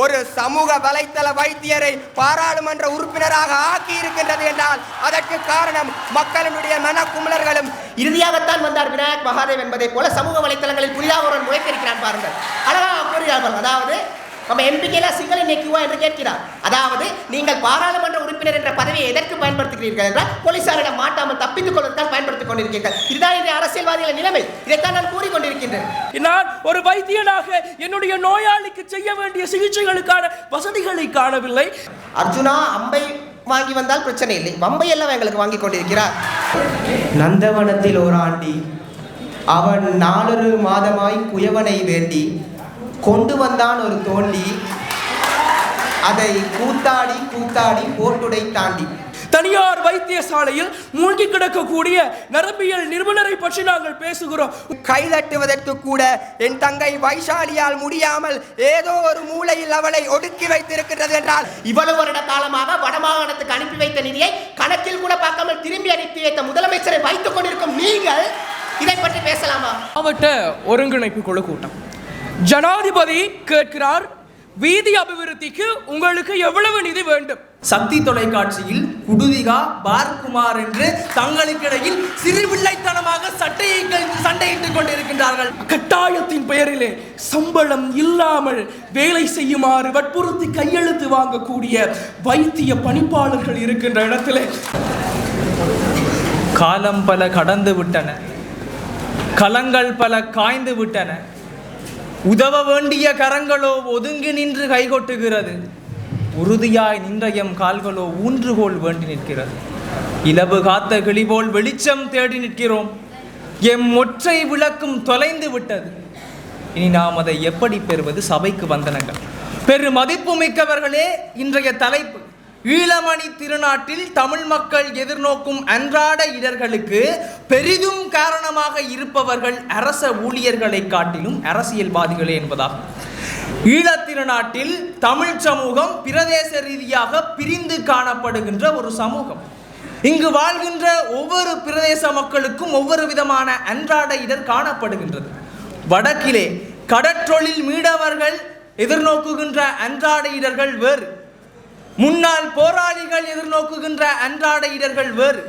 ஒரு சமூக வலைத்தள வைத்தியரை பாராளுமன்ற உறுப்பினராக ஆக்கி இருக்கின்றது என்றால் அதற்கு காரணம் மக்களுடைய மனக்குமுலர்களும் இறுதியாகத்தான் வந்தார் விநாயக் மகாதேவ் என்பதை போல சமூக வலைத்தளங்களில் புதிதாக ஒருவன் முளைத்திருக்கிறான் பாருங்கள். அழகாக கூறுகிறார்கள் அதாவது நம்ம எம்பிக்கையில் சிங்கள நீக்குவா என்று கேட்கிறார். அதாவது நீங்கள் பாராளுமன்ற உறுப்பினர் என்ற பதவியை எதற்கு பயன்படுத்துகிறீர்கள் என்றால் போலீசாரிடம் மாட்டாமல் தப்பித்துக் கொள்வதற்காக பயன்படுத்திக் கொண்டிருக்கிறீர்கள் இதுதான் இந்த அரசியல்வாதிகளின் நிலைமை. இதைத்தான் நான் கூறிக்கொண்டிருக்கின்றேன். நான் ஒரு வைத்தியனாக என்னுடைய நோயாளிக்கு செய்ய வேண்டிய சிகிச்சைகளுக்கான வசதிகளை காணவில்லை. அர்ஜுனா அம்பை வாங்கி வந்தால் பிரச்சனை இல்லை. வம்பை எல்லாம் எங்களுக்கு வாங்கி கொண்டிருக்கிறார். நந்தவனத்தில் ஒரு ஆண்டி அவன் நாலொரு மாதமாய் குயவனை வேண்டி கொண்டு வந்தான் ஒரு தோண்டி. அதை கூத்தாடி கூத்தாடி போட்டுடை தாண்டி. தனியார் வைத்தியசாலையில் மூழ்கி கிடக்கக்கூடிய நரம்பியல் நிபுணரை பற்றி நாங்கள் பேசுகிறோம். கைதட்டுவதற்கு கூட என் தங்கை வைஷாலியால் முடியாமல் ஏதோ ஒரு மூலையில் அவளை ஒடுக்கி வைத்திருக்கிறது என்றால் இவ்வளவு வருட காலமாக வடமாகாணத்துக்கு அனுப்பி வைத்த நிதியை கணக்கில் கூட பார்க்காமல் திரும்பி அனுப்பி வைத்த முதலமைச்சரை வைத்துக் கொண்டிருக்கும் நீங்கள் இதை பற்றி பேசலாமா? மாவட்ட ஒருங்கிணைப்பு குழு கூட்டம். ஜனாதிபதி கேட்கிறார் வீதி அபிவிருத்திக்கு உங்களுக்கு எவ்வளவு நிதி வேண்டும்? சக்தி தொலைக்காட்சியில் குடுதிகா பார்க்குமார் என்று தங்களுக்கிடையில் சிறுபிள்ளைத்தனமாக சட்டையை கழித்து சண்டையிட்டுக் கொண்டிருக்கின்றார்கள். கட்டாயத்தின் பெயரிலே சம்பளம் இல்லாமல் வேலை செய்யுமாறு வற்புறுத்தி கையெழுத்து வாங்கக்கூடிய வைத்திய பணிப்பாளர்கள் இருக்கின்ற இடத்திலே. காலம் பல கடந்து விட்டன. களங்கள் பல காய்ந்து விட்டன. உதவ வேண்டிய கரங்களோ ஒதுங்கி நின்று கைகொட்டுகிறது. உறுதியாய் நின்ற எம் கால்களோ ஊன்றுகோல் வேண்டி நிற்கிறது. இலவு காத்த கிளி போல் வெளிச்சம் தேடி நிற்கிறோம். எம் ஒற்றை விளக்கும் தொலைந்து விட்டது. இனி நாம் அதை எப்படி பெறுவது? சபைக்கு வந்தனங்கள். பெரு மதிப்பு மிக்கவர்களே இன்றைய தலைப்பு. ஈழமணி திருநாட்டில் தமிழ் மக்கள் எதிர்நோக்கும் அன்றாட இடர்களுக்கு பெரிதும் காரணமாக இருப்பவர்கள் அரச ஊழியர்களை காட்டிலும் அரசியல்வாதிகளே என்பதாகும். ஈழத் திருநாட்டில் தமிழ் சமூகம் பிரதேச ரீதியாக பிரிந்து காணப்படுகின்ற ஒரு சமூகம். இங்கு வாழ்கின்ற ஒவ்வொரு பிரதேச மக்களுக்கும் ஒவ்வொரு விதமான அன்றாட இடர் காணப்படுகின்றது. வடக்கிலே கடற்றொழில் மீடவர்கள் எதிர்நோக்குகின்ற அன்றாட இடர்கள் வேறு. முன்னாள் போராளிகள் எதிர்நோக்குகின்ற அன்றாட இடர்கள் வேறு.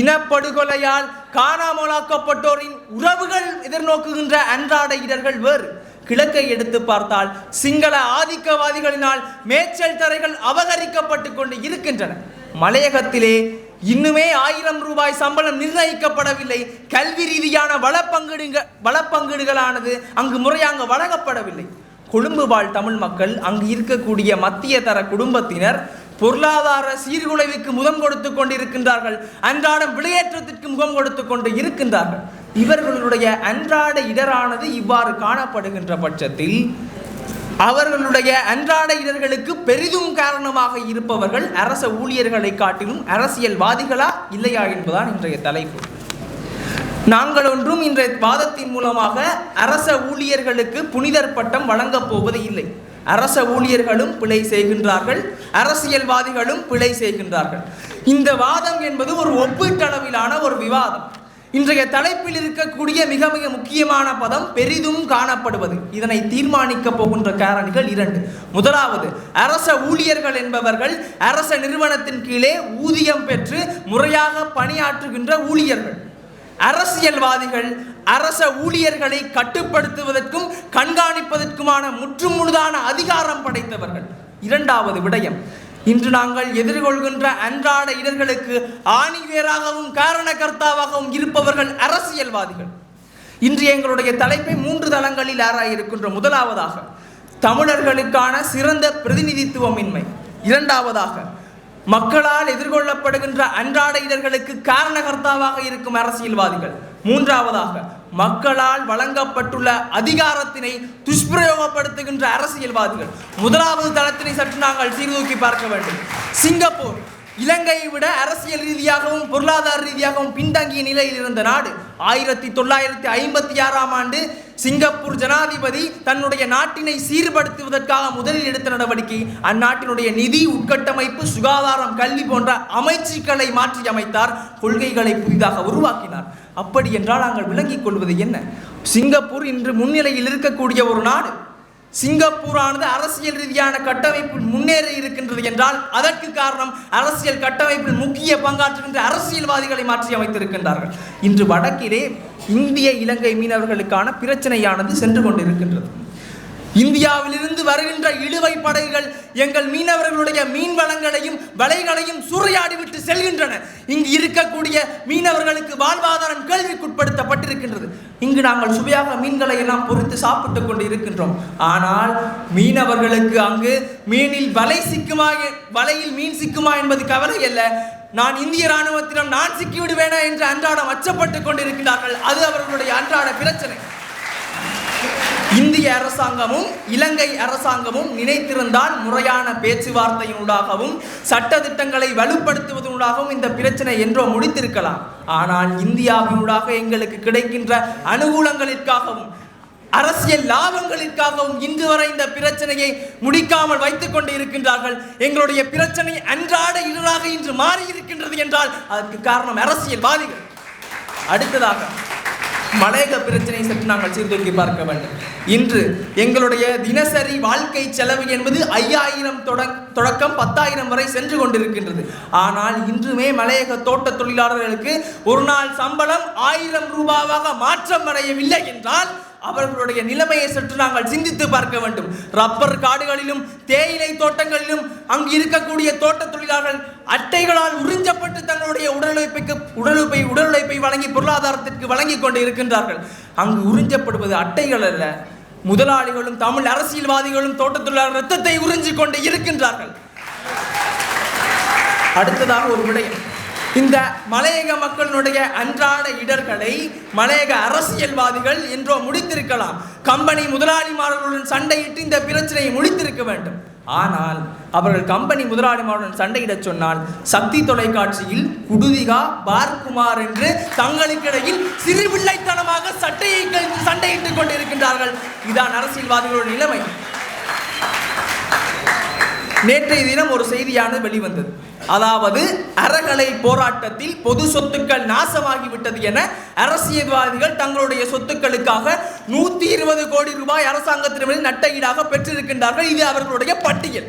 இனப்படுகொலையால் காணாமலாக்கப்பட்டோரின் உறவுகள் எதிர்நோக்குகின்ற அன்றாட இடர்கள் வேறு. கிழக்கை எடுத்து பார்த்தால் சிங்கள ஆதிக்கவாதிகளினால் மேய்ச்சல் தரைகள் அபகரிக்கப்பட்டு கொண்டு இருக்கின்றன. மலையகத்திலே இன்னுமே ஆயிரம் ரூபாய் சம்பளம் நிர்ணயிக்கப்படவில்லை. கல்வி ரீதியான வளப்பங்கீடுங்க வளப்பங்கீடுகளானது அங்கு முறையாக வழங்கப்படவில்லை. கொழும்பு வாழ் தமிழ் மக்கள் அங்கு இருக்கக்கூடிய மத்திய தர குடும்பத்தினர் பொருளாதார சீர்குலைவுக்கு முகம் கொடுத்து கொண்டிருக்கின்றார்கள். அன்றாடம் விளையேற்றத்திற்கு முகம் கொடுத்து கொண்டு இருக்கின்றார்கள். இவர்களுடைய அன்றாட இடரானது இவ்வாறு காணப்படுகின்ற பட்சத்தில் அவர்களுடைய அன்றாட இடர்களுக்கு பெரிதும் காரணமாக இருப்பவர்கள் அரச ஊழியர்களை காட்டிலும் அரசியல்வாதிகளா இல்லையா என்பதுதான் இன்றைய தலைப்பு. நாங்கள் ஒன்றும் இன்றைய வாதத்தின் மூலமாக அரச ஊழியர்களுக்கு புனிதர் பட்டம் வழங்கப் போவது இல்லை. அரச ஊழியர்களும் பிழை செய்கின்றார்கள். அரசியல்வாதிகளும் பிழை செய்கின்றார்கள். இந்த வாதம் என்பது ஒரு ஒப்பீட்டளவிலான ஒரு விவாதம். இன்றைய தலைப்பில் இருக்கக்கூடிய மிக மிக முக்கியமான பதம் பெரிதும் காணப்படுவது. இதனை தீர்மானிக்க போகின்ற காரணிகள் இரண்டு. முதலாவது அரச ஊழியர்கள் என்பவர்கள் அரச நிறுவனத்தின் கீழே ஊதியம் பெற்று முறையாக பணியாற்றுகின்ற ஊழியர்கள். அரசியல்வாதிகள் அரச ஊழியர்களை கட்டுப்படுத்துவதற்கும் கண்காணிப்பதற்குமான முற்றுமுழுதான அதிகாரம் படைத்தவர்கள். இரண்டாவது விடயம் இன்று நாங்கள் எதிர்கொள்கின்ற அன்றாட இடர்களுக்கு ஆணிவேராகவும் காரணகர்த்தாவாகவும் இருப்பவர்கள் அரசியல்வாதிகள். இன்று எங்களுடைய தலைப்பை மூன்று தளங்களில் ஆராய இருக்கின்ற முதலாவதாக தமிழர்களுக்கான சிறந்த பிரதிநிதித்துவமின்மை. இரண்டாவதாக மக்களால் எதிர்கொள்ளப்படுகின்ற அன்றாட இடர்களுக்கு காரணகர்த்தாவாக இருக்கும் அரசியல்வாதிகள். மூன்றாவதாக மக்களால் வழங்கப்பட்டுள்ள அதிகாரத்தினை துஷ்பிரயோகப்படுத்துகின்ற அரசியல்வாதிகள். முதலாவது தளத்தினை சற்று நாங்கள் சீர்தூக்கி பார்க்க வேண்டும். சிங்கப்பூர் இலங்கையை விட அரசியல் ரீதியாகவும் பொருளாதார ரீதியாகவும் பின்தங்கிய நிலையில் இருந்த நாடு ஆயிரத்தி தொள்ளாயிரத்தி ஐம்பத்தி ஆறாம் ஆண்டு சிங்கப்பூர் ஜனாதிபதி தன்னுடைய நாட்டினை சீர்படுத்துவதற்காக முதலில் எடுத்த நடவடிக்கை அந்நாட்டினுடைய நிதி உட்கட்டமைப்பு சுகாதாரம் கல்வி போன்ற அமைச்சுக்களை மாற்றி அமைத்தார் கொள்கைகளை புதிதாக உருவாக்கினார். அப்படி என்றால் நாங்கள் விளங்கிக் கொள்வது என்ன? சிங்கப்பூர் இன்று முன்னிலையில் இருக்கக்கூடிய ஒரு நாடு. சிங்கப்பூரானது அரசியல் ரீதியான கட்டமைப்பில் முன்னேறி இருக்கின்றது என்றால் அதற்கு காரணம் அரசியல் கட்டமைப்பில் முக்கிய பங்காற்றுகின்ற அரசியல்வாதிகளை மாற்றி அமைத்திருக்கின்றார்கள். இன்று வடக்கிலே இந்திய இலங்கை மீனவர்களுக்கான பிரச்சனையானது சென்று கொண்டிருக்கின்றது. இந்தியாவிலிருந்து வருகின்ற இழுவை படைகள் எங்கள் மீனவர்களுடைய மீன் வளங்களையும் வலைகளையும் சூறையாடிவிட்டு செல்கின்றன. இங்கு இருக்கக்கூடிய மீனவர்களுக்கு வாழ்வாதாரம் கேள்விக்குட்படுத்தப்பட்டிருக்கின்றது. இங்கு நாங்கள் சுவையாக மீன்களை எல்லாம் பொறித்து சாப்பிட்டுக் கொண்டு இருக்கின்றோம் ஆனால் மீனவர்களுக்கு அங்கு மீனில் வலை சிக்குமா வலையில் மீன் சிக்குமா என்பது கவலை அல்ல. நான் இந்திய ராணுவத்திடம் நான் சிக்கிவிடுவேனா என்று அன்றாடம் அச்சப்பட்டுக் கொண்டிருக்கிறார்கள் அது அவர்களுடைய அன்றாட பிரச்சனை. இந்திய அரசாங்கமும் இலங்கை அரசாங்கமும் நினைத்திருந்தால் முறையான பேச்சுவார்த்தையினூடாகவும் சட்ட திட்டங்களை வலுப்படுத்துவதனூடாகவும் இந்த பிரச்சனை என்றோ முடித்திருக்கலாம். ஆனால் இந்தியாவினூடாக எங்களுக்கு கிடைக்கின்ற அனுகூலங்களிற்காகவும் அரசியல் லாபங்களிற்காகவும் இன்று வரை இந்த பிரச்சனையை முடிக்காமல் வைத்துக் கொண்டு இருக்கின்றார்கள் எங்களுடைய பிரச்சனை அன்றாட இடராக இன்று மாறி இருக்கின்றது என்றால் அதற்கு காரணம் அரசியல்வாதிகள். அடுத்ததாக மலையக பிரச்சனை சற்று நாங்கள் சீர்தூக்கி பார்க்க வேண்டும். இன்று எங்களுடைய தினசரி வாழ்க்கை செலவு என்பது ஐயாயிரம் தொடக்கம் பத்தாயிரம் வரை சென்று கொண்டிருக்கின்றது. ஆனால் இன்றுமே மலையக தோட்ட தொழிலாளர்களுக்கு ஒரு நாள் சம்பளம் ஆயிரம் ரூபாவாக மாற்றம் அடையவில்லை என்றால் அவர்களுடைய நிலைமையை சற்று நாங்கள் சிந்தித்து பார்க்க வேண்டும். ரப்பர் காடுகளிலும் தேயிலை தோட்டங்களிலும் அங்கு இருக்கக்கூடிய தோட்ட தொழிலாளர்கள் அட்டைகளால் உறிஞ்சப்பட்டு தங்களுடைய உடலுழைப்புக்கு உடலுழைப்பை உடலுழைப்பை வழங்கி பொருளாதாரத்திற்கு வழங்கி கொண்டு இருக்கின்றார்கள். அங்கு உறிஞ்சப்படுவது அட்டைகள் அல்ல. முதலாளிகளும் தமிழ் அரசியல்வாதிகளும் தோட்ட தொழிலாளர் ரத்தத்தை உறிஞ்சிக் கொண்டு இருக்கின்றார்கள். அடுத்ததாக ஒரு விடயம். இந்த மலையக மக்களுடைய அன்றாட இடர்களை மலையக அரசியல்வாதிகள் என்றோ முடித்திருக்கலாம். கம்பெனி முதலாளிமார்களுடன் சண்டையிட்டு இந்த பிரச்சனையை முடித்திருக்க வேண்டும். ஆனால் அவர்கள் கம்பெனி முதலாளிமாருடன் சண்டையிடச் சொன்னால் சக்தி தொலைக்காட்சியில் குடுதிகா பார்குமார் என்று தங்களுக்கிடையில் சிறுபிள்ளைத்தனமாக சட்டையை சண்டையிட்டுக் கொண்டிருக்கின்றார்கள். இதான் அரசியல்வாதிகளுடைய நிலைமை. நேற்றைய தினம் ஒரு செய்தியானது வெளிவந்தது. அதாவது அறகலை போராட்டத்தில் பொது சொத்துக்கள் நாசமாகிவிட்டது என அரசியல்வாதிகள் தங்களுடைய சொத்துக்களுக்காக நூத்தி இருபது கோடி ரூபாய் அரசாங்கத்திடமிருந்து நட்டையீடாக பெற்றிருக்கின்றார்கள். இது அவர்களுடைய பட்டியல்.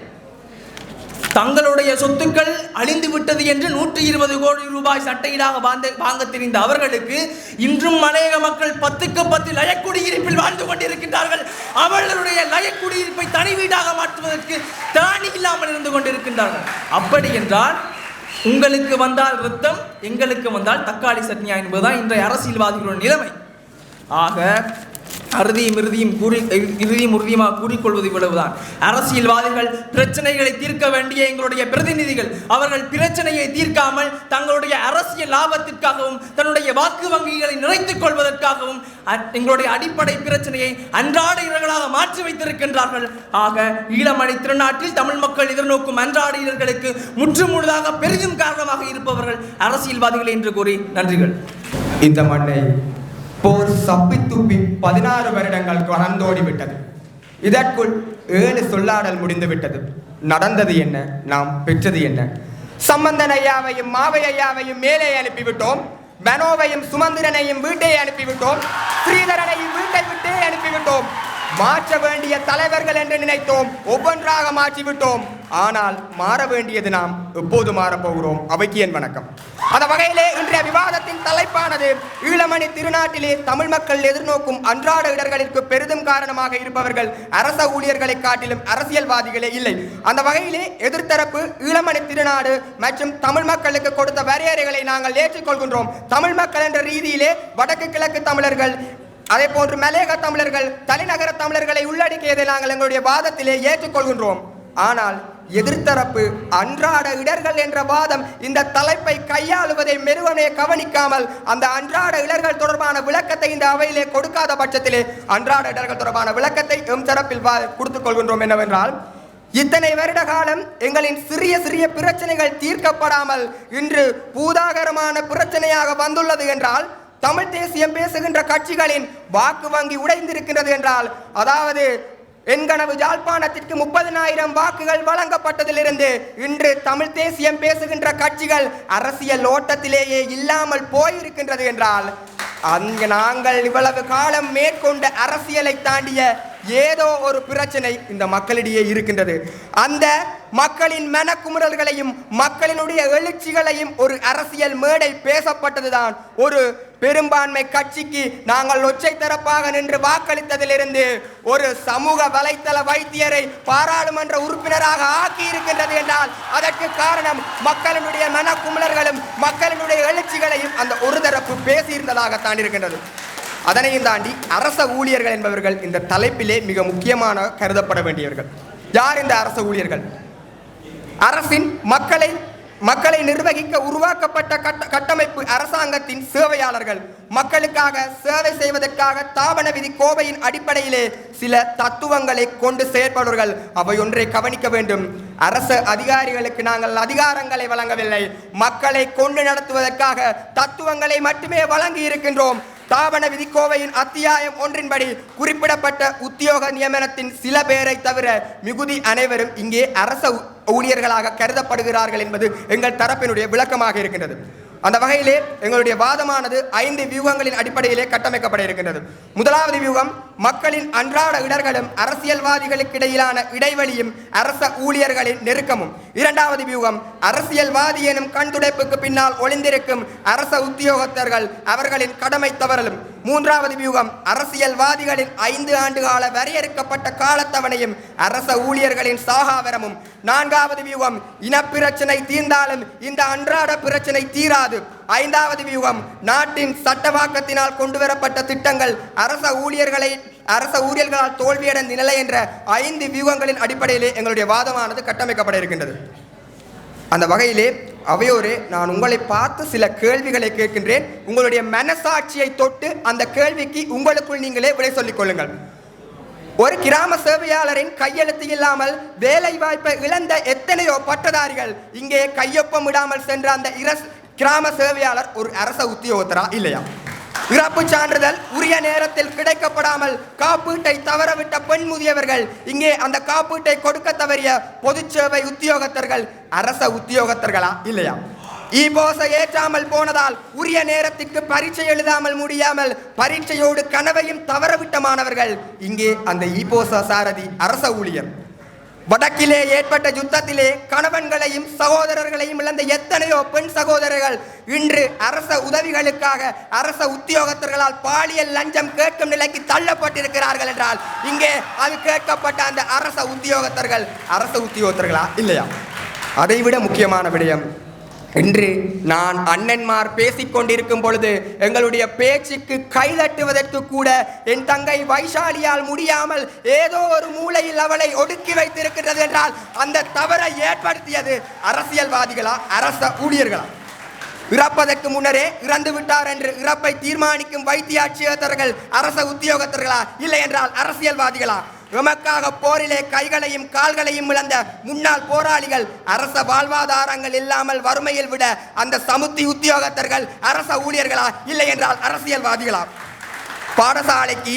தங்களுடைய சொத்துக்கள் அழிந்து விட்டது என்று நூற்றி இருபது கோடி ரூபாய் சட்டையீடாக வாங்க வாங்க தெரிந்த அவர்களுக்கு இன்றும் மலையக மக்கள் பத்துக்கு பத்து லயக்குடியிருப்பில் வாழ்ந்து கொண்டிருக்கின்றார்கள். அவர்களுடைய லயக்குடியிருப்பை தனி வீடாக மாற்றுவதற்கு தானி இல்லாமல் இருந்து கொண்டிருக்கின்றார்கள். அப்படி என்றால் உங்களுக்கு வந்தால் ரத்தம் எங்களுக்கு வந்தால் தக்காளி சட்னியா என்பதுதான் இன்றைய அரசியல்வாதிகளுடைய நிலைமை. ஆக அறுதியும் இறுதியும் கூறி இறுதியும் உறுதியுமாக கூறிக்கொள்வது இவ்வளவுதான். அரசியல்வாதிகள் பிரச்சனைகளை தீர்க்க வேண்டிய எங்களுடைய பிரதிநிதிகள் அவர்கள் பிரச்சனையை தீர்க்காமல் தங்களுடைய அரசியல் லாபத்திற்காகவும் தன்னுடைய வாக்கு வங்கிகளை நிறைத்துக் கொள்வதற்காகவும் அ- எங்களுடைய அடிப்படை பிரச்சனையை அன்றாட இடர்களாக மாற்றி வைத்திருக்கின்றார்கள். ஆக ஈழமணி திருநாட்டில் தமிழ் மக்கள் எதிர்நோக்கும் அன்றாட இடர்களுக்கு முற்றுமுழுதாக பெரிதும் காரணமாக இருப்பவர்கள் அரசியல்வாதிகள் என்று கூறி நன்றிகள். இந்த மண்ணை போர் சப்பி துப்பி பதினாறு வருடங்கள் கடந்தோடிவிட்டது. இதற்குள் ஏழு சொல்லாடல் முடிந்துவிட்டது. நடந்தது என்ன? நாம் பெற்றது என்ன? சம்பந்தன் ஐயாவையும் மாவை ஐயாவையும் மேலே அனுப்பிவிட்டோம். மனோவையும் சுமந்திரனையும் வீட்டை அனுப்பிவிட்டோம். ஸ்ரீதரனையும் வீட்டை விட்டே அனுப்பிவிட்டோம். மாற்ற வேண்டிய தலைவர்கள் என்று நினைத்தோம். ஒவ்வொன்றாக மாற்றிவிட்டோம். ஆனால் மாற வேண்டியது நாம் எப்போது மாறப்போகிறோம் அவைக்கு என் வணக்கம். அந்த வகையிலே இன்றைய விவாதத்தின் தலைப்பானது ஈழமணி திருநாட்டிலே தமிழ் மக்கள் எதிர்நோக்கும் அன்றாட இடர்களிற்கு பெரிதும் காரணமாக இருப்பவர்கள் அரச ஊழியர்களை காட்டிலும் அரசியல்வாதிகளே இல்லை. அந்த வகையிலே எதிர்த்தரப்பு ஈழமணி திருநாடு மற்றும் தமிழ் மக்களுக்கு கொடுத்த வரையறைகளை நாங்கள் ஏற்றுக்கொள்கின்றோம். தமிழ் மக்கள் என்ற ரீதியிலே வடக்கு கிழக்கு தமிழர்கள் அதே போன்று மலையக தமிழர்கள் தலைநகர தமிழர்களை உள்ளடக்கியதை நாங்கள் எங்களுடைய வாதத்திலே ஏற்றுக்கொள்கின்றோம். ஆனால் எதிர்த்தரப்பு அன்றாட இடர்கள் என்ற வாதம் இந்த தலைப்பை கையாளுவதை மெருவனே கவனிக்காமல் அந்த அன்றாட இடர்கள் தொடர்பான விளக்கத்தை இந்த அவையிலே கொடுக்காத பட்சத்திலே அன்றாட இடர்கள் தொடர்பான விளக்கத்தை எம் தரப்பில் வா கொடுத்துக் கொள்கின்றோம் என்னவென்றால் இத்தனை வருட காலம் எங்களின் சிறிய சிறிய பிரச்சனைகள் தீர்க்கப்படாமல் இன்று பூதாகரமான பிரச்சனையாக வந்துள்ளது என்றால் தமிழ் தேசியம் பேசுகின்ற கட்சிகளின் வாக்கு வங்கி உடைந்திருக்கின்றது என்றால் அதாவது என்கனவு யாழ்ப்பாணத்திற்கு முப்பதினாயிரம் வாக்குகள் வழங்கப்பட்டதிலிருந்து இன்று தமிழ் தேசியம் பேசுகின்ற கட்சிகள் அரசியல் ஓட்டத்திலேயே இல்லாமல் போயிருக்கின்றது என்றால் அங்கு நாங்கள் இவ்வளவு காலம் மேற்கொண்ட அரசியலை தாண்டிய ஏதோ ஒரு பிரச்சனை இந்த மக்களிடையே இருக்கின்றது. அந்த மக்களின் மனக்குமுறல்களையும் மக்களினுடைய எழுச்சிகளையும் ஒரு அரசியல் மேடை பேசப்பட்டதுதான். ஒரு பெரும்பான்மை கட்சிக்கு நாங்கள் ஒற்றை தரப்பாக நின்று வாக்களித்ததிலிருந்து ஒரு சமூக வலைத்தள வைத்தியரை பாராளுமன்ற உறுப்பினராக ஆக்கி இருக்கின்றது என்றால் அதற்கு காரணம் மக்களினுடைய மனக்குமுறல்களும் மக்களினுடைய எழுச்சிகளையும் அந்த ஒரு தரப்பு பேசியிருந்ததாகத்தான் இருக்கின்றது. அதனையும் தாண்டி அரச ஊழியர்கள் என்பவர்கள் இந்த தலைப்பிலே மிக முக்கியமான கருதப்பட வேண்டியவர்கள். யார் இந்த அரச ஊழியர்கள்? அரசின் மக்களை மக்களை நிர்வகிக்க உருவாக்கப்பட்ட கட்ட கட்டமைப்பு அரசாங்கத்தின் சேவையாளர்கள். மக்களுக்காக சேவை செய்வதற்காக தாபன விதி கோவையின் அடிப்படையிலே சில தத்துவங்களை கொண்டு செயற்படுவர்கள் அவை ஒன்றை கவனிக்க வேண்டும். அரசு அதிகாரிகளுக்கு நாங்கள் அதிகாரங்களை வழங்கவில்லை. மக்களை கொண்டு நடத்துவதற்காக தத்துவங்களை மட்டுமே வழங்கி இருக்கின்றோம் தாபன விதிக்கோவையின் அத்தியாயம் ஒன்றின்படி குறிப்பிடப்பட்ட உத்தியோக நியமனத்தின் சில பேரை தவிர மிகுதி அனைவரும் இங்கே அரச ஊழியர்களாக கருதப்படுகிறார்கள் என்பது எங்கள் தரப்பினுடைய விளக்கமாக இருக்கின்றது. அந்த வகையிலே எங்களுடைய வாதமானது ஐந்து வியூகங்களின் அடிப்படையிலே கட்டமைக்கப்பட இருக்கின்றது. முதலாவது வியூகம் மக்களின் அன்றாட இடர்களும் அரசியல்வாதிகளுக்கு இடையிலான இடைவெளியும் அரச ஊழியர்களின் நெருக்கமும். இரண்டாவது வியூகம் அரசியல்வாதி எனும் கண்துடைப்புக்கு பின்னால் ஒளிந்திருக்கும் அரச உத்தியோகத்தர்கள் அவர்களின் கடமை தவறலும். மூன்றாவது வியூகம் அரசியல்வாதிகளின் ஐந்து ஆண்டு கால வரையறுக்கப்பட்ட காலத்தவணையும் அரச ஊழியர்களின் சாகாவரமும். நான்காவது வியூகம் இனப்பிரச்சனை தீர்ந்தாலும் இந்த அன்றாட பிரச்சனை தீராது. ஐந்தாவது வியூகம் நாட்டின் சட்டவாக்கத்தினால் கொண்டுவரப்பட்ட திட்டங்கள் அரச ஊழியர்களை அரச ஊழியர்களால் தோல்வியடைந்த நிலை என்ற ஐந்து வியூகங்களின் அடிப்படையிலே எங்களுடைய வாதமானது கட்டமைக்கப்பட இருக்கின்றது. அந்த வகையிலே அவையோரே நான் உங்களை பார்த்து சில கேள்விகளை கேட்கின்றேன். உங்களுடைய மனசாட்சியை தொட்டு அந்த கேள்விக்கு உங்களுக்குள் நீங்களே விடை சொல்லிக் கொள்ளுங்கள். ஒரு கிராம சேவையாளரின் கையெழுத்து இல்லாமல் வேலை வாய்ப்பை இழந்த எத்தனையோ பட்டதாரிகள் இங்கே கையொப்பம் விடாமல் சென்ற அந்த இரஸ் கிராம சேவையாளர் ஒரு அரச உத்தியோகத்தரா இல்லையா? இறப்பு சான்றிதழ் உரிய நேரத்தில் கிடைக்கப்படாமல் காப்பீட்டை தவறவிட்ட பெண் முதியவர்கள் இங்கே அந்த காப்பீட்டை கொடுக்க தவறிய பொது சேவை உத்தியோகத்தர்கள் அரச உத்தியோகத்தர்களா இல்லையா? ஈபோச ஏற்றாமல் போனதால் உரிய நேரத்திற்கு பரீட்சை எழுதாமல் முடியாமல் பரீட்சையோடு கனவையும் தவறவிட்ட மாணவர்கள் இங்கே அந்த ஈபோச சாரதி அரச ஊழியர். வடக்கிலே ஏற்பட்ட யுத்தத்திலே கணவன்களையும் சகோதரர்களையும் இழந்த எத்தனையோ பெண் சகோதரர்கள் இன்று அரச உதவிகளுக்காக அரச உத்தியோகத்தர்களால் பாலியல் லஞ்சம் கேட்கும் நிலைக்கு தள்ளப்பட்டிருக்கிறார்கள் என்றால் இங்கே அது கேட்கப்பட்ட அந்த அரச உத்தியோகத்தர்கள் அரச உத்தியோகத்தர்களா? இல்லையா? அதைவிட முக்கியமான விடயம் என்று நான் அண்ணன்மார் பேசிக்கொண்டிருக்கும் பொழுது எங்களுடைய பேச்சுக்கு கைதட்டுவதற்கு கூட என் தங்கை வைஷாலியால் முடியாமல் ஏதோ ஒரு மூலையில் அவளை ஒடுக்கி வைத்திருக்கிறது என்றால் அந்த தவறை ஏற்படுத்தியது அரசியல்வாதிகளா? அரச ஊழியர்களா? இறப்பதற்கு முன்னரே இறந்து விட்டார் என்று இறப்பை தீர்மானிக்கும் வைத்தியாட்சியர்கள் அரச உத்தியோகத்தர்களா? இல்லை என்றால் அரசியல்வாதிகளா? எமக்காக போரிலே கைகளையும் கால்களையும் இழந்த முன்னாள் போராளிகள் அரச வாழ்வாதாரங்கள் இல்லாமல் வறுமையில் விட அந்த சமுத்தி உத்தியோகத்தர்கள் அரச ஊழியர்களா? இல்லை என்றால் அரசியல்வாதிகளா பாடசாலைக்கு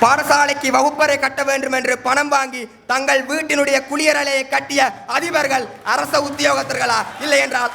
பாடசாலைக்கு வகுப்பறை கட்ட வேண்டும் என்று பணம் வாங்கி தங்கள் வீட்டினுடைய குளியரலையை கட்டிய அதிபர்கள் அரச உத்தியோகத்தர்களா? இல்லை என்றால்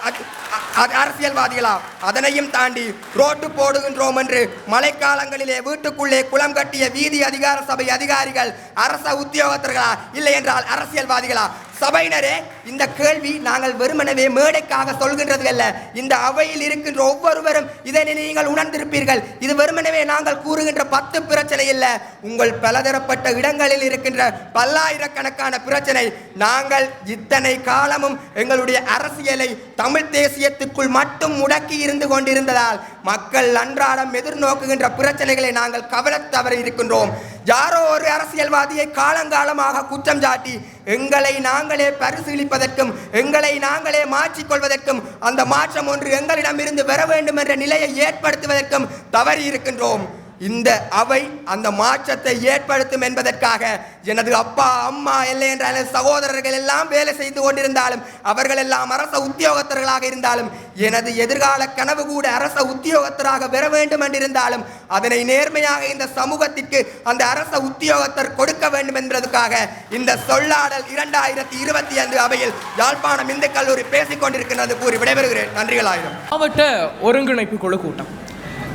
அரசியல்வாதிகளா? அதனையும் தாண்டி ரோட்டு போடுகின்றோம் என்று மழைக்காலங்களிலே வீட்டுக்குள்ளே குளம் கட்டிய வீதி அதிகார சபை அதிகாரிகள் அரச உத்தியோகத்தர்களா? இல்லை என்றால் அரசியல்வாதிகளா? சபையினரே இந்த கேள்வி நாங்கள் வெறுமனவே மேடைக்காக சொல்கின்றது அல்ல. இந்த அவையில் இருக்கின்ற ஒவ்வொருவரும் இதனை நீங்கள் உணர்ந்திருப்பீர்கள். இது வெறுமனவே நாங்கள் கூறுகின்ற பத்து பிரச்சனை இல்லை. உங்கள் பலதரப்பட்ட இடங்களில் இருக்கின்ற பல்லாயிரம் ஆயிரக்கணக்கான பிரச்சனை. நாங்கள் இத்தனை காலமும் எங்களுடைய அரசியலை தமிழ் தேசியத்துக்குள் மட்டும் முடக்கி இருந்து கொண்டிருந்ததால் மக்கள் அன்றாடம் எதிர்நோக்குகின்ற பிரச்சனைகளை நாங்கள் கவலை தவறி இருக்கின்றோம். யாரோ ஒரு அரசியல்வாதியை காலங்காலமாக குற்றம் சாட்டி எங்களை நாங்களே பரிசீலிப்பதற்கும் எங்களை நாங்களே மாற்றிக்கொள்வதற்கும் அந்த மாற்றம் ஒன்று எங்களிடமிருந்து வர வேண்டும் என்ற நிலையை ஏற்படுத்துவதற்கும் தவறி இருக்கின்றோம். இந்த அவை அந்த மாற்றத்தை ஏற்படுத்தும் என்பதற்காக எனது அப்பா அம்மா இல்லை என்றாலும் சகோதரர்கள் எல்லாம் வேலை செய்து கொண்டிருந்தாலும் அவர்கள் எல்லாம் அரச உத்தியோகத்தர்களாக இருந்தாலும் எனது எதிர்கால கனவு கூட அரச உத்தியோகத்தராக பெற வேண்டும் என்றிருந்தாலும் அதனை நேர்மையாக இந்த சமூகத்திற்கு அந்த அரச உத்தியோகத்தர் கொடுக்க வேண்டும் என்பதற்காக இந்த சொல்லாடல் இரண்டாயிரத்தி இருபத்தி ஐந்து அவையில் யாழ்ப்பாணம் இந்து கல்லூரி பேசிக் கொண்டிருக்கின்றது கூறி விடைபெறுகிறேன். நன்றிகளாயிரம் மாவட்ட ஒருங்கிணைப்பு குழு கூட்டம்.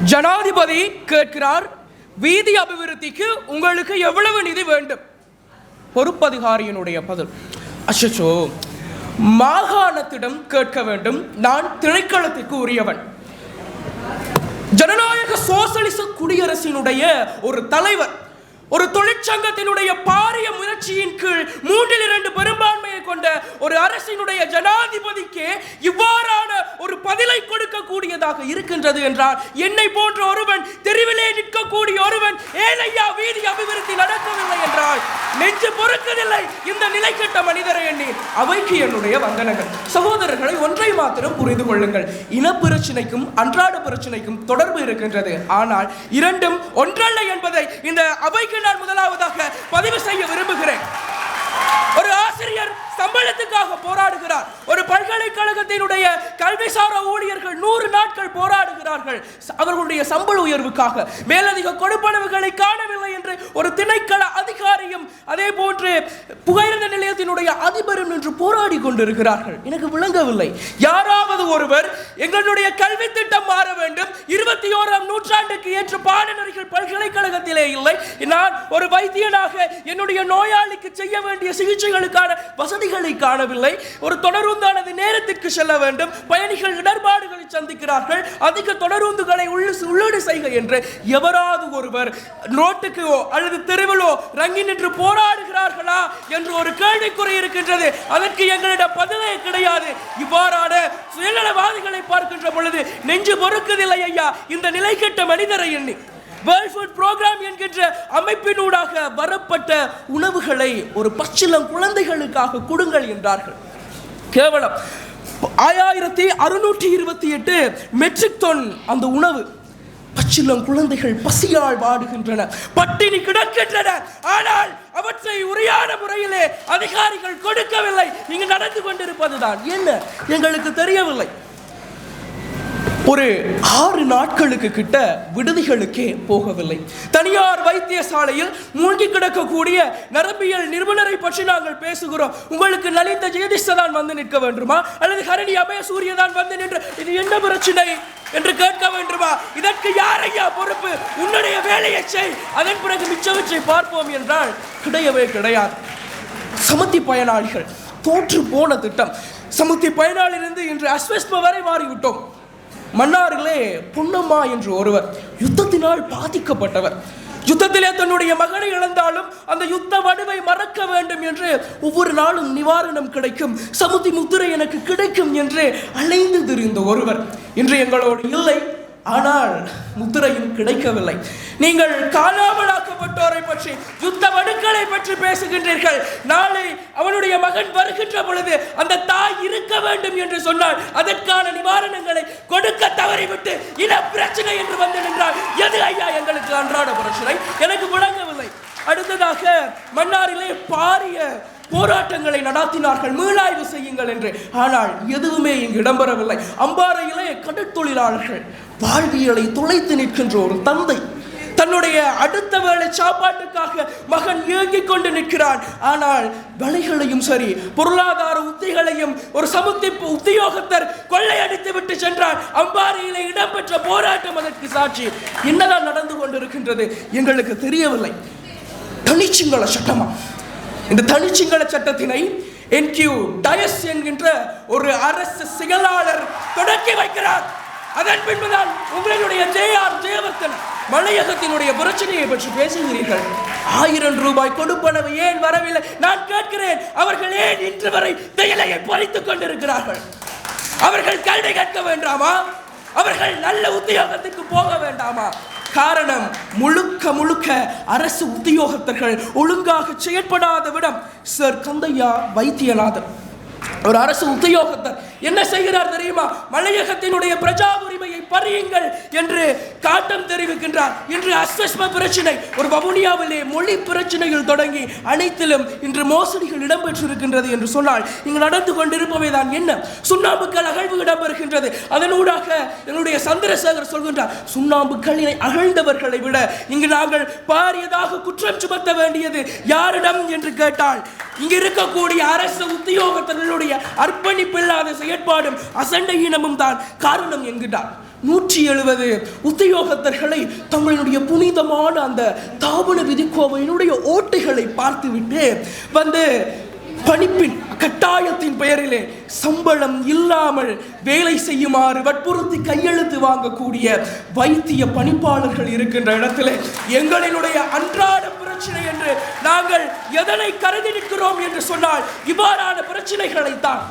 ஜனாதிபதி கேட்கிறார் வீதி அபிவிருத்திக்கு உங்களுக்கு எவ்வளவு நிதி வேண்டும்? பொறுப்பதிகாரியினுடைய பதில் அச்சோ மாகாணத்திடம் கேட்க வேண்டும். நான் திணைக்களத்திற்கு உரியவன். ஜனநாயக சோசலிச குடியரசினுடைய ஒரு தலைவர் ஒரு தொழிற்சங்கத்தினுடைய பாரிய முயற்சியின் கீழ் மூன்றில் இரண்டு பெரும்பான்மையை கொண்ட ஒரு அரசினுடைய ஜனாதிபதிக்கு இவ்வாறான ஒரு பதிலை கொடுக்கக்கூடியதாக இருக்கின்றது என்றால் என்னை போன்ற ஒருவன் தெருவிலே நிற்கக்கூடிய ஒருவன் ஏழையா வீதி அபிவிருத்தி நடக்கவில்லை என்றால் நெஞ்சு பொறுக்கவில்லை. இந்த நிலை கெட்ட மனிதரை எண்ணி அவைக்கு என்னுடைய வந்தனங்கள் சகோதரர்களை ஒன்றை மாத்திரம் புரிந்து கொள்ளுங்கள். இன பிரச்சனைக்கும் அன்றாட பிரச்சனைக்கும் தொடர்பு இருக்கின்றது. ஆனால் இரண்டும் ஒன்றல்ல என்பதை இந்த அவைக்கு நான் முதலாவதாக பதிவு செய்ய விரும்புகிறேன். ஒரு ஆசிரியர் சம்பளத்துக்காக போராடுகிறார். ஒரு பல்கலைக்கழகத்தினுடைய கல்விசார ஊழியர்கள் நூறு நாட்கள் போராடுகிறார்கள். அவர்களுடைய சம்பள உயர்வுக்காக. மேலதிக கொடுப்பனவுகளை காணவில்லை என்று ஒரு திணைக்கள அதிகாரியும் அதே போன்று புகையிரத நிலையத்தினுடைய அதிபரும் என்று போராடி கொண்டிருக்கிறார்கள். எனக்கு விளங்கவில்லை. யாராவது ஒருவர் எங்களுடைய கல்வி திட்டம் மாற வேண்டும். இருபத்தி ஓராம் நூற்றாண்டுக்கு ஏற்ற பாடநெறிகள் பல்கலைக்கழகத்திலே இல்லை. நான் ஒரு வைத்தியனாக என்னுடைய நோயாளிக்கு செய்ய வேண்டிய சிகிச்சைகளுக்கான வசதிகளை காணவில்லை. ஒரு தொடருந்தானது நேரத்திற்கு செல்ல வேண்டும். பயணிகள் இடர்பாடுகளை சந்திக்கிறார்கள். அதிக தொடருந்துகளை உள்ளு உள்ளீடு செய்க என்று எவராவது ஒருவர் நோட்டுக்கு அல்லது தெருவிலோ ரங்கி நின்று போராடுகிறார்களா என்று ஒரு கேள்விக்குறை இருக்கின்றது. அதற்கு எங்களிடம் பதிலே கிடையாது. இவ்வாறான சுயநலவாதிகளை பார்க்கின்ற பொழுது நெஞ்சு பொறுக்குதில்லை ஐயா. இந்த நிலை கெட்ட மனிதரை எண்ணி. வேர்ல்ட் ஃபுட் ப்ரோக்ராம் என்கின்ற அமைப்பினூடாக வரப்பட்ட உணவுகளை ஒரு பச்சிலம் குழந்தைகளுக்காக கொடுங்கள் என்றார்கள். கேவலம். ஆயிரத்தி அறுநூற்றி இருபத்தி எட்டு மெட்ரிக் டன் அந்த உணவு பச்சிளம் குழந்தைகள் பசியால் வாடுகின்றன பட்டினி கிடக்கின்றன. ஆனால் அவற்றை உரியான முறையிலே அதிகாரிகள் கொடுக்கவில்லை. இங்கு நடந்து கொண்டிருப்பதுதான். என்ன? எங்களுக்கு தெரியவில்லை. ஒரு ஆறு நாட்களுக்கு கிட்ட விடுதிகளுக்கே போகவில்லை. தனியார் வைத்தியசாலையில் மூழ்கி கிடக்கக்கூடிய நரம்பியல் நிபுணரை பற்றி நாங்கள் பேசுகிறோம். உங்களுக்கு நலிந்த ஜெயதிஷ தான் வந்து நிற்க வேண்டுமா? அல்லது ஹரணி அபயசூரிய தான் வந்து நின்று இது என்ன பிரச்சனை என்று கேட்க வேண்டுமா? இதற்கு யாரையா பொறுப்பு? உன்னுடைய வேலையை செய். அதன் பிறகு மிச்சவற்றை பார்ப்போம் என்றால் கிடையவே கிடையாது. சமுத்தி பயனாளிகள் தோற்று போன திட்டம். சமுத்தி பயனாளிலிருந்து இன்று அஸ்வஸ்ம வரை மாறிவிட்டோம். மன்னாரிலே புன்னம்மா என்று ஒருவர் யுத்தத்தினால் பாதிக்கப்பட்டவர். யுத்தத்திலே தன்னுடைய மகனை இழந்தாலும் அந்த யுத்த வடுவை மறக்க வேண்டும் என்று ஒவ்வொரு நாளும் நிவாரணம் கிடைக்கும் சமுத்தி முத்திரை எனக்கு கிடைக்கும் என்று அலைந்து திரிந்த ஒருவர். இன்று எங்களோடு இல்லை ஆனால் முத்திரையும் கிடைக்கவில்லை. நீங்கள் காணாமலாக்கப்பட்டோரை பற்றி யுத்த வடுக்களை பற்றி பேசுகின்றீர்கள். நாளை அவனுடைய மகன் வருகின்ற பொழுது அந்த தாய் இருக்க வேண்டும் என்று சொன்னால் அதற்கான நிவாரணங்களை கொடுக்க தவறிவிட்டு இன பிரச்சனை என்று வந்து நின்றால் எது ஐயா எங்களுக்கு அன்றாட பிரச்சனை? எனக்கு விளங்கவில்லை. அடுத்ததாக மன்னாரிலே பாரிய போராட்டங்களை நடத்தினார்கள் மீளாய்வு செய்யுங்கள் என்று. ஆனால் எதுவுமே இங்கு இடம்பெறவில்லை. அம்பாறையிலே கடற்தொழிலாளர்கள் வாழ்வியலை துளைத்து நிற்கின்ற ஒரு தந்தை தன்னுடைய அடுத்த வேளை சாப்பாட்டுக்காக மகன் இயங்கிக் கொண்டு நிற்கிறான். ஆனால் விலைகளையும் சரி பொருளாதார உத்திகளையும் ஒரு சமுத்தி உத்தியோகத்தர் கொள்ளையடித்து விட்டு சென்றார் அம்பாறையிலே இடம்பெற்ற போராட்டம் அதற்கு சாட்சி. என்னதான் நடந்து கொண்டிருக்கின்றது எங்களுக்கு தெரியவில்லை. தனிச்சிங்கள சட்டமா? இந்த தனிச்சிங்கள சட்டத்தினை என்கியூ டயஸ் என்கின்ற ஒரு அரசு செயலாளர் தொடக்கி வைக்கிறார். அதன் பின்புதான் உங்களுடைய ஜே ஆர் ஜெயவர்த்தன் மலையகத்தினுடைய பிரச்சனையை பற்றி பேசுகிறீர்கள். ஆயிரம் ரூபாய் கொடுப்பனவு ஏன் வரவில்லை? நான் கேட்கிறேன். அவர்கள் ஏன் இன்று வரை தேயிலையை பறித்துக் கொண்டிருக்கிறார்கள்? அவர்கள் கல்வி கற்க வேண்டாமா? அவர்கள் நல்ல உத்தியோகத்துக்கு போக வேண்டாமா? காரணம் முழுக்க முழுக்க அரசு உத்தியோகத்தர்கள் ஒழுங்காக செயற்படாத விடம் சார் கந்தையா வைத்தியநாதன் ஒரு அரசு உத்தியோகத்தர் என்ன செய்கிறார் தெரியுமா? மலையகத்தினுடைய பிரஜா பறியுங்கள் என்று காட்டம் தெரிவிக்கின்றார். இன்று அஸ்வஸ்ம பிரச்சனை ஒரு வவுனியாவிலே மொழி பிரச்சனைகள் தொடங்கி அனைத்திலும் இன்று மோசடிகள் இடம்பெற்றிருக்கின்றது என்று சொன்னால் இங்கு நடந்து கொண்டிருப்பவை தான் என்ன? சுண்ணாம்புக்கள் அகழ்வு இடம்பெறுகின்றது. அதனூடாக என்னுடைய சந்திரசேகர் சொல்கின்றார் சுண்ணாம்புக்களினை அகழ்ந்தவர்களை விட இங்கு நாங்கள் பாரியதாக குற்றம் சுமத்த வேண்டியது யாரிடம்? என்று கேட்டால் இங்க இருக்கக்கூடிய அரசு உத்தியோகத்தர்களுடைய அர்ப்பணிப்பில்லாத செயற்பாடும் அசண்டையினமும் தான் காரணம் என்கிறார் நூற்றி எழுபது உத்தியோகத்தர்களை தங்களுடைய புனிதமான அந்த தாபன விதிக்கோவையினுடைய ஓட்டைகளை பார்த்துவிட்டு வந்து பணிப்பின் கட்டாயத்தின் பெயரிலே சம்பளம் இல்லாமல் வேலை செய்யுமாறு வற்புறுத்தி கையெழுத்து வாங்கக்கூடிய வைத்திய பணிப்பாளர்கள் இருக்கின்ற இடத்திலே எங்களினுடைய அன்றாட பிரச்சனை என்று நாங்கள் எதனை கருதி நிற்கிறோம் என்று சொன்னால் இவ்வாறான பிரச்சனைகளைத்தான்.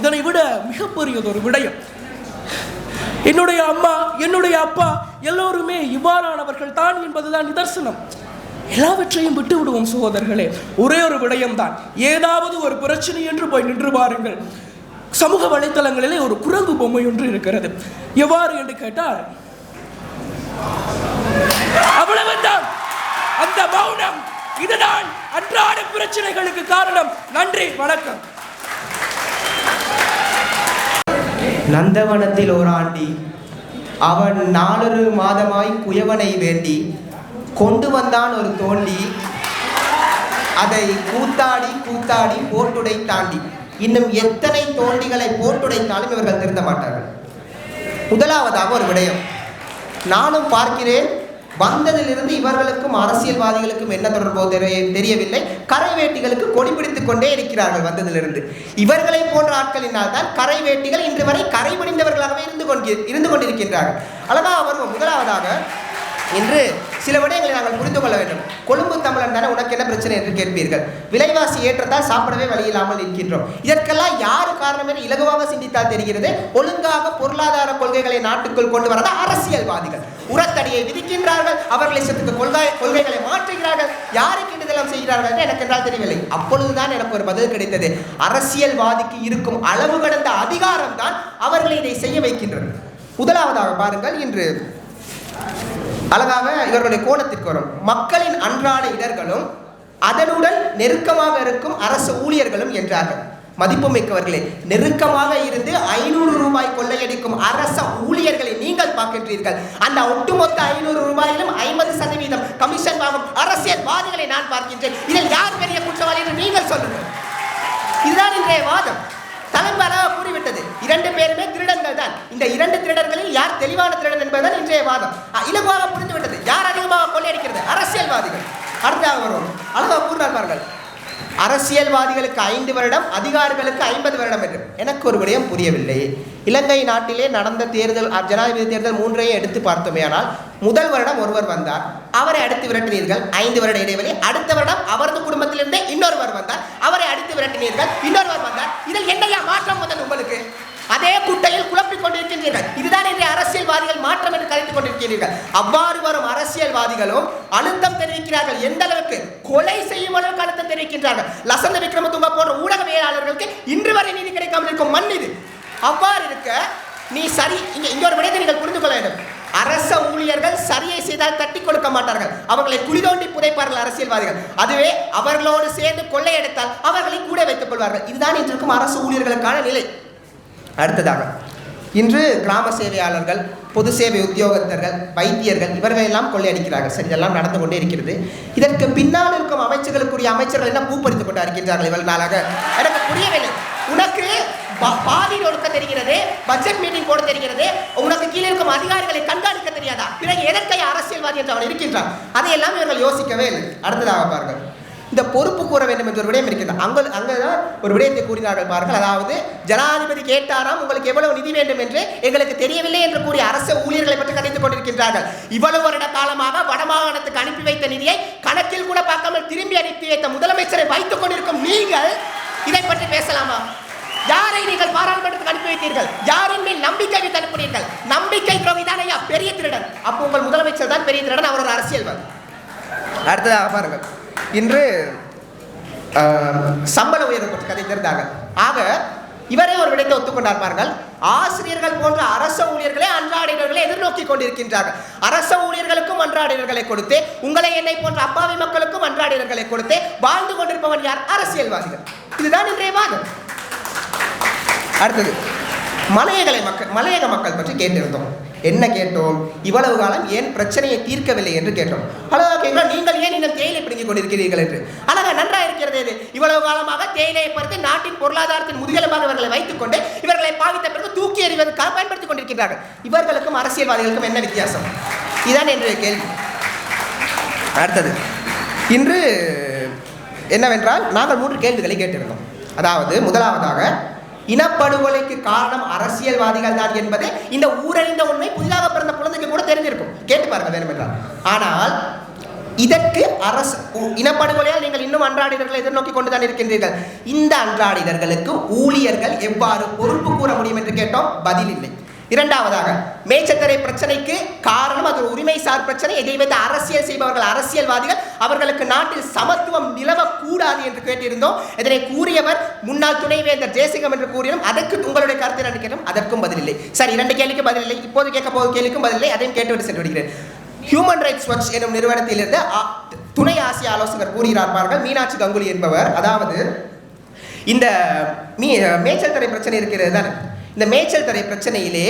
இதனை விட மிகப்பெரியதொரு விடயம். என்னுடைய அம்மா என்னுடைய அப்பா எல்லோருமே இவ்வாறானவர்கள் தான் என்பதுதான் நிதர்சனம். எல்லாவற்றையும் விட்டு விடுவோம் சகோதரர்களே. ஒரே ஒரு விடயம்தான். ஏதாவது ஒரு பிரச்சனை என்று போய் நின்று பாருங்கள். சமூக வலைத்தளங்களிலே ஒரு குரங்கு பொம்மை ஒன்று இருக்கிறது. எவ்வாறு என்று கேட்டால் அவ்வளவுதான். அந்த மௌனம் இதுதான் அன்றாட பிரச்சனைகளுக்கு காரணம். நன்றி வணக்கம். நந்தவனத்தில் ஓராண்டி. அவன் நாலொரு மாதமாய் குயவனை வேண்டி கொண்டு வந்தான் ஒரு தோண்டி. அதை கூத்தாடி கூத்தாடி போட்டுடை தாண்டி. இன்னும் எத்தனை தோண்டிகளை போட்டுடைத்தாலும் இவர்கள் திருந்த மாட்டார்கள். முதலாவதாக ஒரு விடயம். நானும் பார்க்கிறேன் வந்ததிலிருந்து இவர்களுக்கும் அரசியல்வாதிகளுக்கும் என்ன தொடர்போ தெரிய- தெரியவில்லை. கரை வேட்டிகளுக்கு கொடி பிடித்துக் கொண்டே இருக்கிறார்கள் வந்ததிலிருந்து. இவர்களை போன்ற ஆட்களினால் தான் கரை வேட்டிகள் இன்று வரை கரை பிடிந்தவர்களாகவே இருந்து கொண்டு இருந்து கொண்டிருக்கின்றார்கள். அழகாக அவர் முதலாவதாக இன்று சில விடயங்களை நாங்கள் புரிந்து கொள்ள வேண்டும். கொழும்பு தமிழன் தானே உனக்கு என்ன பிரச்சனை என்று கேட்பீர்கள். விலைவாசி ஏற்றத்தால் சாப்பிடவே வழி இல்லாமல் இருக்கின்றோம் இதற்கெல்லாம் யார் காரணம் என்று இலகுவாக சிந்தித்தால் தெரிகிறது. ஒழுங்காக பொருளாதார கொள்கைகளை நாட்டுக்குள் கொண்டு வரத அரசியல்வாதிகள். உரத்தடியை விதிக்கின்றார்கள். அவர்களை சத்துக்கு கொள்கை கொள்கைகளை மாற்றுகிறார்கள். யாருக்கு இதெல்லாம் செய்கிறார்கள் என்று எனக்கு என்றால் தெரியவில்லை. அப்பொழுதுதான் எனக்கு ஒரு பதில் கிடைத்தது. அரசியல்வாதிக்கு இருக்கும் அளவு கடந்த அதிகாரம் தான் அவர்களை இதை செய்ய வைக்கின்றது முதலாவதாக பாருங்கள் இன்று அழகாக இவர்களுடைய கோணத்திற்கு வரும். மக்களின் அன்றாட இடர்களும் அதனுடன் நெருக்கமாக இருக்கும் அரசு ஊழியர்களும் என்றார்கள். மதிப்புமிக்கவர்களே நெருக்கமாக இருந்து ஐநூறு ரூபாய் கொள்ளையடிக்கும் அரச ஊழியர்களை நீங்கள் பார்க்கின்றீர்கள். அந்த ஒட்டுமொத்த ஐநூறு ரூபாயிலும் ஐம்பது சதவீதம் கமிஷன் வாங்கும் அரசியல்வாதிகளை நான் பார்க்கின்றேன். இதில் யார் பெரிய குற்றவாளி என்று நீங்கள் சொல்லுங்கள். இதுதான் இன்றைய வாதம். தலைமை அளவாக கூறிவிட்டது. இரண்டு பேருமே திருடங்கள் தான். இந்த இரண்டு திருடர்களில் யார் தெளிவான திருடன் என்பதுதான் இன்றைய வாதம். இலகுவாக புரிந்து விட்டது யார் அதிகமாக கொள்ளையடிக்கிறது? அரசியல்வாதிகள். அடுத்தாக வரும் அழகாக கூறினார்கள் அரசியல்வாதிகளுக்கு ஐந்து வருடம் அதிகாரிகளுக்கு ஐம்பது வருடம் என்று. எனக்கு ஒரு விடயம் புரியவில்லை. இலங்கை நாட்டிலே நடந்த தேர்தல் ஜனாதிபதி தேர்தல் மூன்றையும் எடுத்து பார்த்தோமே ஆனால் முதல் வருடம் ஒருவர் வந்தார் அவரை அடுத்து விரட்டினீர்கள் ஐந்து வருட இடைவெளி. அடுத்த வருடம் அவரது குடும்பத்திலிருந்தே இன்னொருவர் வந்தார் அவரை அடுத்து விரட்டினீர்கள் இன்னொருவர் வந்தார். இதில் என்னையா மாற்றம் வந்தது உங்களுக்கு? அதே குட்டையில் குழப்பிக் கொண்டிருக்கின்றீர்கள். இதுதான் இன்றைய அரசியல்வாதிகள் மாற்றம் என்று கருத்துக் கொண்டிருக்கிறீர்கள் அவ்வாறு வரும் அரசியல்வாதிகளும் அழுத்தம் தெரிவிக்கிறார்கள். எந்த அளவுக்கு? கொலை செய்யும் அளவுக்கு அழுத்தம் தெரிவிக்கின்றார்கள். லசந்த விக்ரமதுங்க போன்ற ஊடகவியலாளர்களுக்கு இன்று வரை நீதி கிடைக்காமல் இருக்கும் மண் இது. அவ்வாறு இருக்க நீ சரி இங்க இங்க ஒரு விடயத்தை நீங்கள் புரிந்து கொள்ள வேண்டும். அரச ஊழியர்கள் சரியை செய்தால் தட்டி கொடுக்க மாட்டார்கள். அவர்களை குளிதோண்டி புதைப்பார்கள் அரசியல்வாதிகள். அதுவே அவர்களோடு சேர்ந்து கொள்ளையடித்தால் அவர்களை கூட வைத்துக் கொள்வார்கள். இதுதான் இன்று இருக்கும் அரசு ஊழியர்களுக்கான நிலை. அடுத்ததாக இன்று கிராம சேவையாளர்கள் பொது சேவை உத்தியோகத்தர்கள் வைத்தியர்கள் இவர்கள் எல்லாம் கொள்ளையடிக்கிறார்கள். சரி இதெல்லாம் நடந்து கொண்டே இருக்கிறது. இதற்கு பின்னால் இருக்கும் அமைச்சர்களுக்குரிய அமைச்சர்கள் என்ன பூப்பறித்துக் கொண்டு இருக்கின்றார்கள் இவள் நாளாக? எனக்கு புரியவில்லை. உனக்கு பாதியில் ஒடுக்க தெரிகிறது பட்ஜெட் மீட்டிங் போட தெரிகிறது. உனக்கு கீழே இருக்கும் அதிகாரிகளை கண்காணிக்க தெரியாதா? பிறகு எதற்கை அரசியல்வாதி என்று அவன் இருக்கின்றான்? அதையெல்லாம் இவர்கள் யோசிக்கவே இல்லை. அடுத்ததாக பாருங்கள். இந்த பொறுப்பு கூற வேண்டும் என்ற ஒரு விடயம் இருக்கிறது அங்கு அங்கதான் ஒரு விடயத்தை கூறினார்கள் பாருங்கள். அதாவது ஜனாதிபதி கேட்டாராம் உங்களுக்கு எவ்வளவு நிதி வேண்டும் என்று எங்களுக்கு தெரியவில்லை என்று கூறிய அரசு ஊழியர்களை பற்றி கணித்துக் கொண்டிருக்கின்றார்கள். இவ்வளவு வருட காலமாக வடமாகாணத்துக்கு அனுப்பி வைத்த நிதியை கணக்கில் கூட பார்க்காமல் திரும்பி அனுப்பி வைத்த முதலமைச்சரை வைத்துக் கொண்டிருக்கும் நீங்கள் இதை பற்றி பேசலாமா? யாரை நீங்கள் பாராளுமன்றத்துக்கு அனுப்பி வைத்தீர்கள்? யாரின் மேல் நம்பிக்கை வைத்து அனுப்பினீர்கள்? நம்பிக்கை துரோகி தான் ஐயா பெரிய திருடன். அப்போ உங்கள் முதலமைச்சர் தான் பெரிய திருடன் அவர் ஒரு அரசியல்வாதி. அடுத்ததாக பாருங்கள். இன்று சம்பள உயர்வு பற்றி கதை ஆக இவரே ஒரு விடத்தை ஒத்துக்கொண்டார் பாருங்கள் ஆசிரியர்கள் போன்ற அரச ஊழியர்களே அன்றாடினர்களை எதிர்நோக்கி கொண்டிருக்கின்றார்கள். அரச ஊழியர்களுக்கும் அன்றாடினர்களை கொடுத்து உங்களை என்னை போன்ற அப்பாவி மக்களுக்கும் அன்றாடினர்களை கொடுத்து வாழ்ந்து கொண்டிருப்பவன் யார்? அரசியல்வாதிகள். இதுதான் இன்றைய வாதம். அடுத்தது மலையகலை மக்கள் மலையக மக்கள் பற்றி கேட்டிருந்தோம். என்ன கேட்டோம்? இவ்வளவு காலம் ஏன் பிரச்சனையை தீர்க்கவில்லை என்று கேட்டோம். அழகா கேட்கிறோம் நீங்கள் ஏன் நீங்கள் தேயிலை பிடுங்கிக் கொண்டிருக்கிறீர்கள் என்று? அழகா நன்றாக இருக்கிறது இது. இவ்வளவு காலமாக தேயிலையை பொறுத்து நாட்டின் பொருளாதாரத்தின் முதுகெலும்பாக இவர்களை வைத்துக்கொண்டு இவர்களை பாவித்த பிறகு தூக்கி எறிவதற்காக பயன்படுத்திக் கொண்டிருக்கிறார்கள் இவர்களுக்கும் அரசியல்வாதிகளுக்கும் என்ன வித்தியாசம்? இதுதான் என்னுடைய கேள்வி. அடுத்தது. இன்று என்னவென்றால் நாங்கள் மூன்று கேள்விகளை கேட்டிருந்தோம். அதாவது முதலாவதாக இனப்படுகொலைக்கு காரணம் அரசியல்வாதிகள் தான் என்பதை இந்த ஊரறிந்த உண்மை புதிதாக பிறந்த குழந்தைக்கு கூட தெரிஞ்சிருக்கும். கேட்டு பாருங்க வேணுமென்றால் ஆனால் இதற்கு அரசு இனப்படுகொலையால் நீங்கள் இன்னும் அன்றாடினர்களை எதிர்நோக்கி கொண்டுதான் இருக்கின்றீர்கள். இந்த அன்றாடினர்களுக்கு ஊழியர்கள் எவ்வாறு பொறுப்பு கூற முடியும் என்று கேட்டோம்? பதில் இல்லை. இரண்டாவதாக மேச்சத்தரை பிரச்சனைக்கு காரணம் அது ஒரு உரிமை சார் பிரச்சனை. இதை வைத்து அரசியல் செய்பவர்கள் அரசியல்வாதிகள் அவர்களுக்கு நாட்டில் சமத்துவம் நிலவக்கூடாது என்று கேட்டிருந்தோம். இதனை கூறியவர் முன்னாள் துணைவேந்தர் ஜெயசிங்கம் என்று கூறினோம். அதற்கு உங்களுடைய கருத்து என்ன கேட்டோம். அதற்கும் பதில் இல்லை. சரி இரண்டு கேள்விக்கு பதில் இல்லை. இப்போது கேட்க போகும் கேள்விக்கும் பதில் இல்லை. அதையும் கேட்டுவிட்டு சென்று விடுகிறேன் ஹியூமன் ரைட்ஸ் வாட்ச் எனும் நிறுவனத்திலிருந்து துணை ஆசிய ஆலோசகர் கூறுகிறார் மீனாட்சி கங்குலி என்பவர். அதாவது இந்த மீ மேச்சல் தடை பிரச்சனை இருக்கிறது தானே? இந்த மேய்ச்சல் தடை பிரச்சனையிலே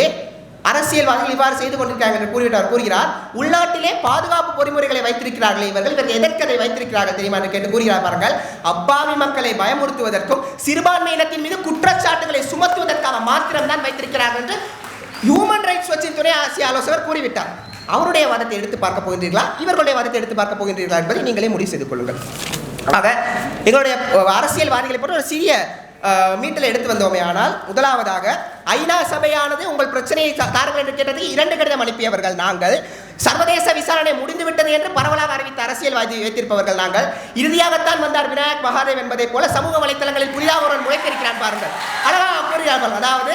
அரசியல்வாதிகள் இவ்வாறு செய்து கொண்டிருக்காங்க என்று கூறிவிட்டார் கூறுகிறார் உள்நாட்டிலே பாதுகாப்பு பொறிமுறைகளை வைத்திருக்கிறார்களே இவர்கள் இவர்கள் எதற்கதை வைத்திருக்கிறார்கள் தெரியுமா? என்று கேட்டு கூறுகிறார் பாருங்கள். அப்பாவி மக்களை பயமுறுத்துவதற்கும் சிறுபான்மை இனத்தின் மீது குற்றச்சாட்டுகளை சுமத்துவதற்காக மாத்திரம்தான் வைத்திருக்கிறார்கள் என்று ஹியூமன் ரைட்ஸ் வச்சின் துணை ஆசிய ஆலோசகர் கூறிவிட்டார். அவருடைய வாதத்தை எடுத்து பார்க்க போகின்றீர்களா? இவர்களுடைய வாதத்தை எடுத்து பார்க்க போகின்றீர்களா என்பதை நீங்களே முடிவு செய்து கொள்ளுங்கள். ஆக எங்களுடைய அரசியல்வாதிகளை போட்டு ஒரு சிறிய மீட்டில் எடுத்து வந்தோமே ஆனால் முதலாவதாக ஐநா சபையானது உங்கள் பிரச்சனையை தாருங்கள் என்று கேட்டதுக்கு இரண்டு கடிதம் அனுப்பியவர்கள் நாங்கள். சர்வதேச விசாரணை முடிந்துவிட்டது என்று பரவலாக அறிவித்த அரசியல்வாதி வைத்திருப்பவர்கள் நாங்கள். இறுதியாகத்தான் வந்தார் விநாயக் மகாதேவ் என்பதை போல சமூக வலைத்தளங்களில் புதிதாக ஒருவன் முளைத்திருக்கிறான் பாருங்கள். அழகாக கூறுகிறார்கள். அதாவது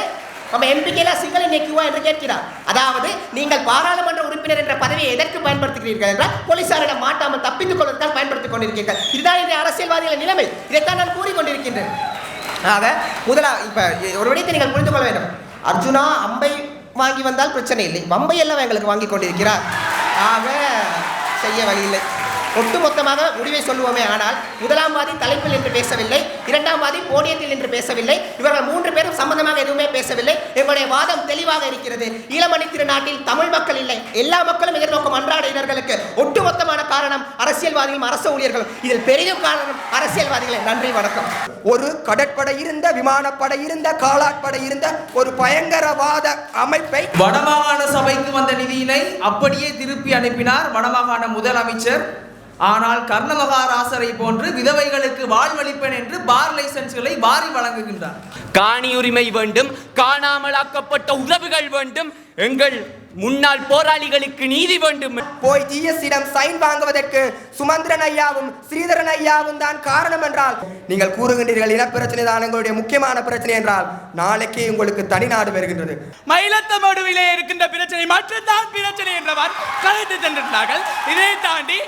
நம்ம எம்பிக்கையில சிங்கள நீக்குவா என்று கேட்கிறார். அதாவது நீங்கள் பாராளுமன்ற உறுப்பினர் என்ற பதவியை எதற்கு பயன்படுத்துகிறீர்கள் என்றால் போலீசாரிடம் மாட்டாமல் தப்பித்துக் கொள்வதற்காக பயன்படுத்திக் கொண்டிருக்கிறீர்கள் இதுதான் இந்த அரசியல்வாதிகளின் நிலைமை. இதைத்தான் நான் கூறிக்கொண்டிருக்கின்றேன். ஆக முதலா இப்போ ஒரு விடயத்தை நீங்கள் புரிந்து கொள்ள வேண்டும். அர்ஜுனா அம்பை வாங்கி வந்தால் பிரச்சனை இல்லை. வம்பை எல்லாம் எங்களுக்கு வாங்கி கொண்டிருக்கிறார். ஆக செய்ய வழியில்லை ஒட்டுமொத்தமாக முடிவை சொல்லுவோமே ஆனால் முதலாம் வாதி தலைப்பில் என்று பேசவில்லை இரண்டாம் வாதி போடியத்தில் என்று பேசவில்லை இவர்கள் மூன்று பேரும் சம்பந்தமாக எதுவுமே பேசவில்லை. எங்களுடைய வாதம் தெளிவாக இருக்கிறது. ஈழமணி திருநாட்டில் தமிழ் மக்கள் இல்லை. எல்லா மக்களும் எதிர்நோக்கும் அன்றாட இனர்களுக்கு ஒட்டுமொத்தமான காரணம் அரசியல்வாதிகளும் அரசு ஊழியர்களும். இதில் பெரிதும் காரணம் அரசியல்வாதிகளே. நன்றி வணக்கம். ஒரு கடற்படை இருந்த விமானப்படை இருந்த காலாட்படை இருந்த ஒரு பயங்கரவாத அமைப்பை வடமாகாண சபைக்கு வந்த நிதியினை அப்படியே திருப்பி அனுப்பினார் வடமாகாண முதலமைச்சர் ஆனால் கர்ணமகாராசரை போன்று விதவைகளுக்கு வாழ்வளிப்பேன் என்று பார் லைசன்ஸ்களை வாரி வழங்குகின்றார். காணி உரிமை வேண்டும் காணாமலாக்கப்பட்ட உறவுகள் வேண்டும் எங்கள் முன்னாள் போராளிகளுக்கு நீதி வேண்டும். போய் ஜிஎஸ்டிடம் சைன் வாங்குவதற்கு சுமந்திரன் ஐயாவும் ஸ்ரீதரன் ஐயாவும் தான் காரணம் என்றால் நீங்கள் கூறுகின்றீர்கள் இனப்பிரச்சனை தான் எங்களுடைய முக்கியமான பிரச்சனை என்றால் நாளைக்கே உங்களுக்கு தனிநாடு வருகின்றது. மயிலத்தமடுவிலே இருக்கின்ற பிரச்சனை மட்டும்தான் பிரச்சனை என்றவர். கலைத்து சென்றிருந்தார்கள். இதை தாண்டி